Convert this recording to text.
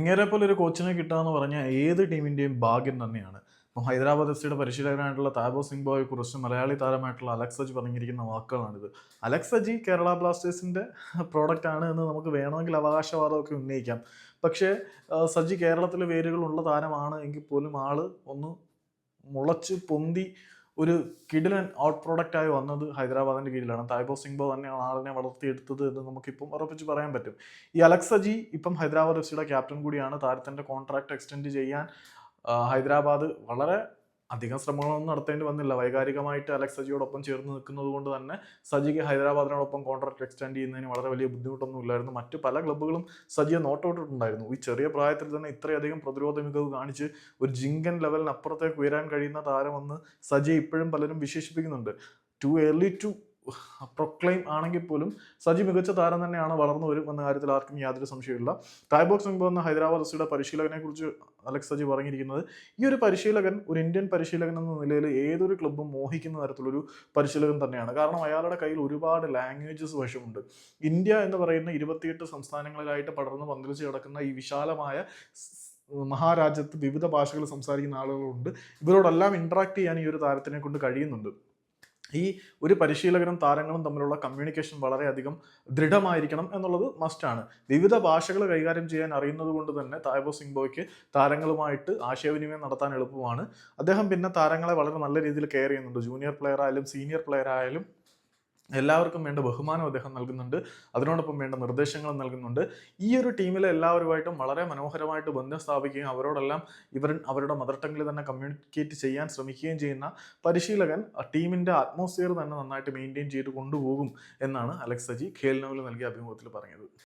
ഇങ്ങനെ പോലെ ഒരു കോച്ചിനെ കിട്ടാന്ന് പറഞ്ഞാൽ ഏത് ടീമിന്റെയും ഭാഗ്യം തന്നെയാണ്. ഇപ്പം ഹൈദരാബാദ് എഫ് സിയുടെ പരിശീലകനായിട്ടുള്ള താബോ സിംഗ് ബോയെ കുറിച്ച് മലയാളി താരമായിട്ടുള്ള അലക്സ് അജി പറഞ്ഞിരിക്കുന്ന വാക്കുകളാണിത്. അലക്സ് അജി കേരള ബ്ലാസ്റ്റേഴ്സിന്റെ പ്രോഡക്റ്റ് ആണ് എന്ന് നമുക്ക് വേണമെങ്കിൽ അവകാശവാദമൊക്കെ ഉന്നയിക്കാം. പക്ഷേ സജി കേരളത്തിലെ വേരുകളുള്ള താരമാണ് എങ്കിൽ പോലും ആൾ ഒന്ന് മുളച്ച് പൊന്തി ഒരു കിഡിലൻ ഔട്ട് പ്രോഡക്റ്റ് ആയി വന്നത് ഹൈദരാബാദിന്റെ കീഴിലാണ്. തായ്ബോ സിംഗ്ബോ തന്നെയാണ് ആളിനെ വളർത്തിയെടുത്തത് എന്ന് നമുക്കിപ്പം ഉറപ്പിച്ച് പറയാൻ പറ്റും. ഈ അലക്സജി ഇപ്പം ഹൈദരാബാദ് എഫ് സിയുടെ ക്യാപ്റ്റൻ കൂടിയാണ്. താരത്തിന്റെ കോൺട്രാക്ട് എക്സ്റ്റെൻഡ് ചെയ്യാൻ ഹൈദരാബാദ് വളരെ അധികം ശ്രമങ്ങളൊന്നും നടത്തേണ്ടി വന്നില്ല. വൈകാരികമായിട്ട് അലക്സ് സജിയോടൊപ്പം ചേർന്ന് നിൽക്കുന്നത് കൊണ്ട് തന്നെ സജിക്ക് ഹൈദരാബാദിനോടൊപ്പം കോൺട്രാക്ട് എക്സ്റ്റെൻഡ് ചെയ്യുന്നതിന് വളരെ വലിയ ബുദ്ധിമുട്ടൊന്നും ഇല്ലായിരുന്നു. മറ്റ് പല ക്ലബ്ബുകളും സജിയെ നോട്ട് ഔട്ടിട്ടുണ്ടായിരുന്നു. ഈ ചെറിയ പ്രായത്തിൽ തന്നെ ഇത്രയധികം പ്രതിരോധ മികവ് കാണിച്ച് ഒരു ജിങ്കൻ ലെവലിന് അപ്പുറത്തേക്ക് ഉയരാൻ കഴിയുന്ന താരമെന്ന് സജിയെ ഇപ്പോഴും പലരും വിശേഷിപ്പിക്കുന്നുണ്ട്. ടു early ടു പ്രൊക്ലെയിം ആണെങ്കിൽ പോലും സജി മികച്ച താരം തന്നെയാണ് വളർന്നു വരും എന്ന കാര്യത്തിൽ ആർക്കും യാതൊരു സംശയമില്ല തായ്ബോക്സ് മുമ്പ് വന്ന ഹൈദരാബാദ് എഫ് സിയുടെ പരിശീലകനെ കുറിച്ച് അലക്സ് സജി പറഞ്ഞിരിക്കുന്നത് ഈ ഒരു പരിശീലകൻ ഒരു ഇന്ത്യൻ പരിശീലകൻ എന്ന നിലയിൽ ഏതൊരു ക്ലബ്ബും മോഹിക്കുന്ന തരത്തിലൊരു പരിശീലകൻ തന്നെയാണ്. കാരണം അയാളുടെ കയ്യിൽ ഒരുപാട് ലാംഗ്വേജസ് വശമുണ്ട്. ഇന്ത്യ എന്ന് പറയുന്ന ഇരുപത്തിയെട്ട് സംസ്ഥാനങ്ങളിലായിട്ട് പടർന്ന് പന്തലിച്ച് കിടക്കുന്ന ഈ വിശാലമായ മഹാരാജ്യത്ത് വിവിധ ഭാഷകൾ സംസാരിക്കുന്ന ആളുകളുണ്ട്. ഇവരോടെല്ലാം ഇൻട്രാക്ട് ചെയ്യാൻ ഈ ഒരു താരത്തിനെ കൊണ്ട് കഴിയുന്നുണ്ട്. ഈ ഒരു പരിശീലകനും താരങ്ങളും തമ്മിലുള്ള കമ്മ്യൂണിക്കേഷൻ വളരെയധികം ദൃഢമായിരിക്കണം എന്നുള്ളത് മസ്റ്റാണ് വിവിധ ഭാഷകൾ കൈകാര്യം ചെയ്യാൻ അറിയുന്നത് കൊണ്ട് തന്നെ തായ്ബോ സിംഗ്ബോയ്ക്ക് താരങ്ങളുമായിട്ട് ആശയവിനിമയം നടത്താൻ എളുപ്പമാണ്. അദ്ദേഹം പിന്നെ താരങ്ങളെ വളരെ നല്ല രീതിയിൽ കെയർ ചെയ്യുന്നുണ്ട്. ജൂനിയർ പ്ലെയർ ആയാലും സീനിയർ പ്ലെയർ ആയാലും എല്ലാവർക്കും വേണ്ട ബഹുമാനം അദ്ദേഹം നൽകുന്നുണ്ട്. അതിനോടൊപ്പം വേണ്ട നിർദ്ദേശങ്ങളും നൽകുന്നുണ്ട്. ഈ ഒരു ടീമിലെ എല്ലാവരുമായിട്ടും വളരെ മനോഹരമായിട്ട് ബന്ധം സ്ഥാപിക്കുകയും അവരോടെല്ലാം ഇവർ അവരുടെ മദർ ടങ്ങിൽ തന്നെ കമ്മ്യൂണിക്കേറ്റ് ചെയ്യാൻ ശ്രമിക്കുകയും ചെയ്യുന്ന പരിശീലകൻ ടീമിന്റെ അറ്റ്മോസ്ഫിയർ തന്നെ നന്നായിട്ട് മെയിന്റെയിൻ ചെയ്ത് കൊണ്ടുപോകും എന്നാണ് അലക്സജി സജി ഖേൽ നൽകിയ അഭിമുഖത്തിൽ പറഞ്ഞത്